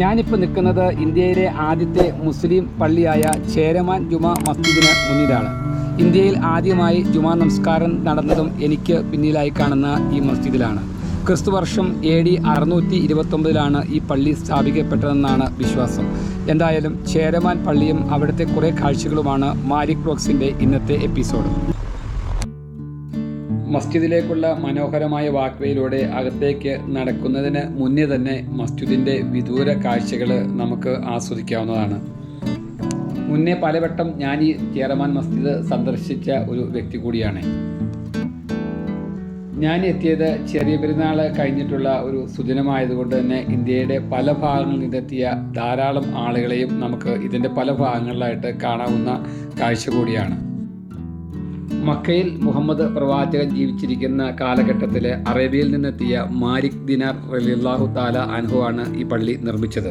ഞാനിപ്പോൾ നിൽക്കുന്നത് ഇന്ത്യയിലെ ആദ്യത്തെ മുസ്ലിം പള്ളിയായ ചേരമാൻ ജുമാ മസ്ജിദിന് മുന്നിലാണ്. ഇന്ത്യയിൽ ആദ്യമായി ജുമാ നമസ്കാരം നടന്നതും എനിക്ക് പിന്നിലായി കാണുന്ന ഈ മസ്ജിദിലാണ്. ക്രിസ്തുവർഷം എ ഡി അറുന്നൂറ്റി ഇരുപത്തൊമ്പതിലാണ് ഈ പള്ളി സ്ഥാപിക്കപ്പെട്ടതെന്നാണ് വിശ്വാസം. എന്തായാലും ചേരമാൻ പള്ളിയും അവിടുത്തെ കുറേ കാഴ്ചകളുമാണ് മാരിക് ബ്ലോക്സിന്റെ ഇന്നത്തെ എപ്പിസോഡ്. മസ്ജിദിലേക്കുള്ള മനോഹരമായ വാക്വേയിലൂടെ അകത്തേക്ക് നടക്കുന്നതിന് മുന്നേ തന്നെ മസ്ജിദിന്റെ വിദൂര കാഴ്ചകൾ നമുക്ക് ആസ്വദിക്കാവുന്നതാണ്. മുന്നേ പലവട്ടം ഞാൻ ഈ ചേറമാൻ മസ്ജിദ് സന്ദർശിച്ച ഒരു വ്യക്തി കൂടിയാണ്. ഞാൻ എത്തിയത് ചെറിയ പെരുന്നാൾ കഴിഞ്ഞിട്ടുള്ള ഒരു സുദിനമായതുകൊണ്ട് തന്നെ ഇന്ത്യയുടെ പല ഭാഗങ്ങളിൽ നിന്നെത്തിയ ധാരാളം ആളുകളെയും നമുക്ക് ഇതിന്റെ പല ഭാഗങ്ങളിലായിട്ട് കാണാവുന്ന കാഴ്ച കൂടിയാണ്. മക്കയിൽ മുഹമ്മദ് പ്രവാചകൻ ജീവിച്ചിരിക്കുന്ന കാലഘട്ടത്തിലെ അറേബ്യയിൽ നിന്നെത്തിയ മാലിക് ദിനാർ റലിള്ളാഹു താല ആണ് ഈ പള്ളി നിർമ്മിച്ചത്.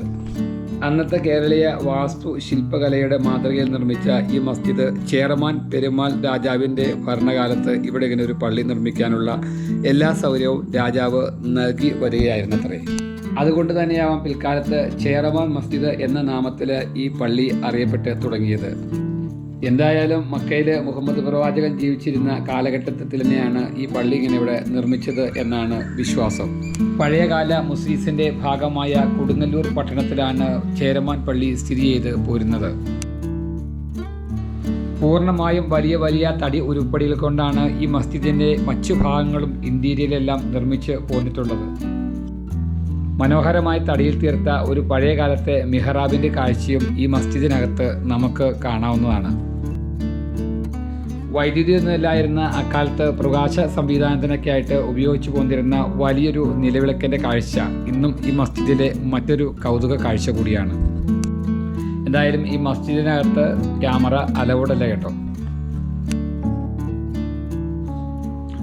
അന്നത്തെ കേരളീയ വാസ്തു ശില്പകലയുടെ മാതൃകയിൽ നിർമ്മിച്ച ഈ മസ്ജിദ് ചേരമാൻ പെരുമാൾ രാജാവിന്റെ ഭരണകാലത്ത് ഇവിടെ ഇങ്ങനെ ഒരു പള്ളി നിർമ്മിക്കാനുള്ള എല്ലാ സൗകര്യവും രാജാവ് നൽകി വരികയായിരുന്നത്രേ. അതുകൊണ്ട് തന്നെയാവാം പിൽക്കാലത്ത് ചേറമാൻ മസ്ജിദ് എന്ന നാമത്തിൽ ഈ പള്ളി അറിയപ്പെട്ട് തുടങ്ങിയത്. എന്തായാലും മക്കയിലെ മുഹമ്മദ് പ്രവാചകൻ ജീവിച്ചിരുന്ന കാലഘട്ടത്തിൽ തന്നെയാണ് ഈ പള്ളി ഇങ്ങനെ ഇവിടെ നിർമ്മിച്ചത് എന്നാണ് വിശ്വാസം. പഴയകാല മുസ്ലിസിന്റെ ഭാഗമായ കൊടുങ്ങല്ലൂർ പട്ടണത്തിലാണ് ചേരമാൻ പള്ളി സ്ഥിതി ചെയ്ത് പോരുന്നത്. പൂർണമായും വലിയ വലിയ തടി ഉരുപ്പടികൾ കൊണ്ടാണ് ഈ മസ്ജിദിന്റെ മറ്റു ഭാഗങ്ങളും ഇന്റീരിയലെല്ലാം നിർമ്മിച്ച് പോന്നിട്ടുള്ളത്. മനോഹരമായി തടിയിൽ തീർത്ത ഒരു പഴയകാലത്തെ മിഹ്റാബിന്റെ കാഴ്ചയും ഈ മസ്ജിദിനകത്ത് നമുക്ക് കാണാവുന്നതാണ്. വൈദ്യുതി ഒന്നുമില്ലായിരുന്ന അക്കാലത്ത് പ്രകാശ സംവിധാനത്തിനൊക്കെ ആയിട്ട് ഉപയോഗിച്ചു പോന്നിരുന്ന വലിയൊരു നിലവിളക്കിന്റെ കാഴ്ച ഇന്നും ഈ മസ്ജിദിലെ മറ്റൊരു കൗതുക കാഴ്ച കൂടിയാണ്. എന്തായാലും ഈ മസ്ജിദിനകത്ത് ക്യാമറ അലൗഡല്ല കേട്ടോ.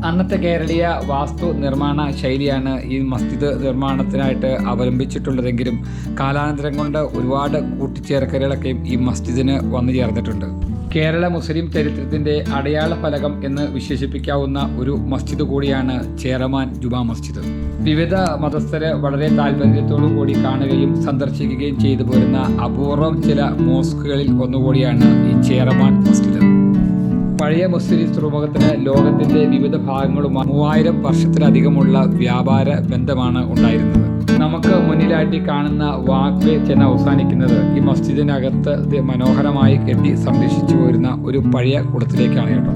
അന്നത്തെ കേരളീയ വാസ്തു നിർമ്മാണ ശൈലിയാണ് ഈ മസ്ജിദ് നിർമ്മാണത്തിനായിട്ട് അവലംബിച്ചിട്ടുള്ളതെങ്കിലും കാലാനന്തരം കൊണ്ട് ഒരുപാട് കൂട്ടിച്ചേർക്കലുകളൊക്കെയും ഈ മസ്ജിദിന് വന്നു ചേർന്നിട്ടുണ്ട്. കേരള മുസ്ലിം ചരിത്രത്തിന്റെ അടയാള ഫലകം എന്ന് വിശേഷിപ്പിക്കാവുന്ന ഒരു മസ്ജിദ് കൂടിയാണ് ചേരമാൻ ജുമാ മസ്ജിദ്. വിവിധ മതസ്ഥരെ വളരെ താല്പര്യത്തോടു കൂടി കാണുകയും സന്ദർശിക്കുകയും ചെയ്തു പോരുന്ന അപൂർവം ചില മോസ്കുകളിൽ ഒന്നുകൂടിയാണ് ഈ ചേരമാൻ മസ്ജിദ്. പഴയ മുസ്ലിം തുറമുഖത്തിന് ലോകത്തിന്റെ വിവിധ ഭാഗങ്ങളുമായി മൂവായിരം വർഷത്തിലധികമുള്ള വ്യാപാര ബന്ധമാണ് ഉണ്ടായിരുന്നത്. നമുക്ക് മുന്നിലായിട്ട് കാണുന്ന വാക്വേ ചെന അവസാനിക്കുന്നത് ഈ മസ്ജിദിനകത്ത് മനോഹരമായി കെട്ടി സംരക്ഷിച്ചു പോരുന്ന ഒരു പഴയ കുളത്തിലേക്കാണ് കേട്ടോ.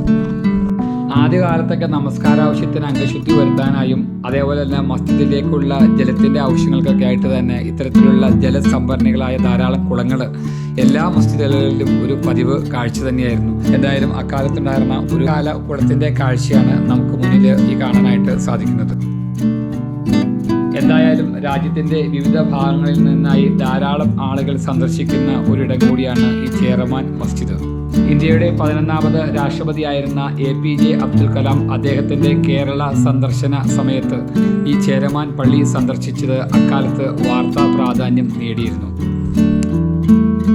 ആദ്യകാലത്തൊക്കെ നമസ്കാര ആവശ്യത്തിന് അംഗശുദ്ധി വരുത്താനായും അതേപോലെ തന്നെ മസ്ജിദിലേക്കുള്ള ജലത്തിന്റെ ആവശ്യങ്ങൾക്കൊക്കെ ആയിട്ട് തന്നെ ഇത്തരത്തിലുള്ള ജലസംഭരണികളായ ധാരാളം കുളങ്ങൾ എല്ലാ മസ്ജിദുകളിലും ഒരു പതിവ് കാഴ്ച തന്നെയായിരുന്നു. എന്തായാലും അക്കാലത്തുണ്ടായിരുന്ന ഒരു കാല കുളത്തിന്റെ കാഴ്ചയാണ് നമുക്ക് മുന്നിൽ ഈ കാണാനായിട്ട് സാധിക്കുന്നത്. എന്തായാലും രാജ്യത്തിന്റെ വിവിധ ഭാഗങ്ങളിൽ നിന്നായി ധാരാളം ആളുകൾ സന്ദർശിക്കുന്ന ഒരിടം കൂടിയാണ് ഈ ചേറമാൻ മസ്ജിദ്. ഇന്ത്യയുടെ പതിനൊന്നാമത് രാഷ്ട്രപതിയായിരുന്ന A P J Abdul Kalam അദ്ദേഹത്തിന്റെ കേരള സന്ദർശന സമയത്ത് ഈ ചേരമാൻ പള്ളി സന്ദർശിച്ചത് അക്കാലത്ത് വാർത്താ പ്രാധാന്യം നേടിയിരുന്നു.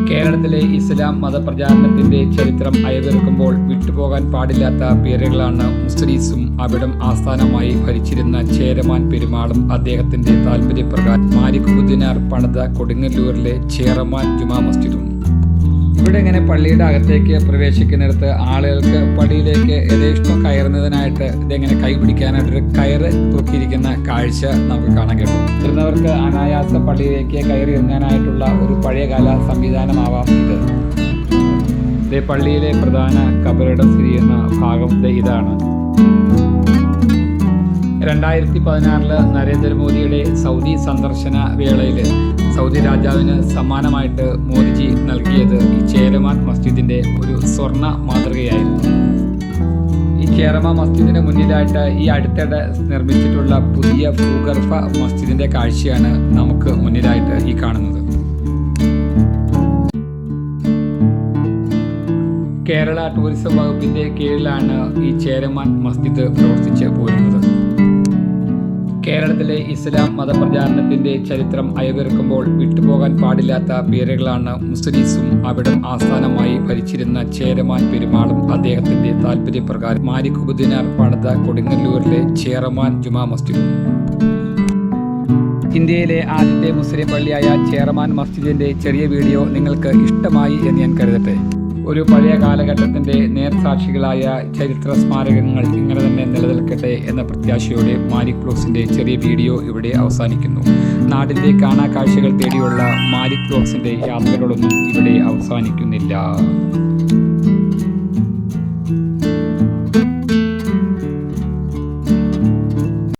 കേരളത്തിലെ ഇസ്ലാം മതപ്രചാരണത്തിന്റെ ചരിത്രം അയവിറക്കുമ്പോൾ വിട്ടുപോകാൻ പാടില്ലാത്ത പേരുകളാണ് മുസ്ലിസും അവിടം ആസ്ഥാനമായി ഭരിച്ചിരുന്ന ചേരമാൻ പെരുമാളും അദ്ദേഹത്തിന്റെ താല്പര്യപ്രകാരം മാലിക് ബുദ്ദിനാർ പണിത കൊടുങ്ങല്ലൂരിലെ ചേരമാൻ ജുമാ മസ്ജിദും. ഇവിടെ ഇങ്ങനെ പള്ളിയുടെ അകത്തേക്ക് പ്രവേശിക്കുന്നിടത്ത് ആളുകൾക്ക് പള്ളിയിലേക്ക് യഥേഷ്ടം കയറുന്നതിനായിട്ട് ഇതെങ്ങനെ കൈപിടിക്കാനായിട്ടൊരു കയറ് തൂക്കിയിരിക്കുന്ന കാഴ്ച നമുക്ക് കാണാൻ കഴിയും. മുതിർന്നവർക്ക് അനായാസ പള്ളിയിലേക്ക് കയറി ഇറങ്ങാനായിട്ടുള്ള ഒരു പഴയകാല സംവിധാനമാവാം ഇത്. ഇതേ പള്ളിയിലെ പ്രധാന കബറിടം സ്ഥിതി ചെയ്യുന്ന ഭാഗം ഇതാണ്. രണ്ടായിരത്തി പതിനാറിൽ നരേന്ദ്രമോദിയുടെ സൗദി സന്ദർശന വേളയിൽ സൗദി രാജാവിന് സമ്മാനമായിട്ട് മോദിജി നൽകിയത് ഈ ചേരമാൻ മസ്ജിദിന്റെ ഒരു സ്വർണ മാതൃകയായിരുന്നു. ഈ ചേരമ മസ്ജിദിന് മുന്നിലായിട്ട് ഈ അടുത്തിടെ നിർമ്മിച്ചിട്ടുള്ള പുതിയ ഭൂഗർഭ മസ്ജിദിന്റെ കാഴ്ചയാണ് നമുക്ക് മുന്നിലായിട്ട് ഈ കാണുന്നത്. കേരള ടൂറിസം വകുപ്പിന്റെ കീഴിലാണ് ഈ ചേരമാൻ മസ്ജിദ് പ്രവർത്തിച്ച് പോരുന്നത്. കേരളത്തിലെ ഇസ്ലാം മതപ്രചാരണത്തിന്റെ ചരിത്രം അയവിറക്കുമ്പോൾ വിട്ടുപോകാൻ പാടില്ലാത്ത പേരുകളാണ് മുസ്ലിസും അവിടം ആസ്ഥാനമായി ഭരിച്ചിരുന്ന ചേരമാൻ പെരുമാളും അദ്ദേഹത്തിന്റെ താല്പര്യപ്രകാരം മാലിക് ഉബുദ്ദീനാർ പണിത കൊടുങ്ങല്ലൂരിലെ ചേരമാൻ ജുമാ മസ്ജിദും. ഇന്ത്യയിലെ ആദ്യത്തെ മുസ്ലിം പള്ളിയായ ചേറമാൻ മസ്ജിദിന്റെ ചെറിയ വീഡിയോ നിങ്ങൾക്ക് ഇഷ്ടമായി എന്ന് ഞാൻ കരുതട്ടെ. ഒരു പഴയ കാലഘട്ടത്തിന്റെ നേർസാക്ഷികളായ ചരിത്ര സ്മാരകങ്ങൾ ഇങ്ങനെ തന്നെ നിലനിൽക്കട്ടെ എന്ന പ്രത്യാശയോടെ മാലിക് ബ്ലോക്സിന്റെ ചെറിയ വീഡിയോ ഇവിടെ അവസാനിക്കുന്നു. നാടിന്റെ കാണാ കാഴ്ചകൾ തേടിയുള്ള മാലിക് ബ്ലോക്സിന്റെ യാത്രകളൊന്നും ഇവിടെ അവസാനിക്കുന്നില്ല.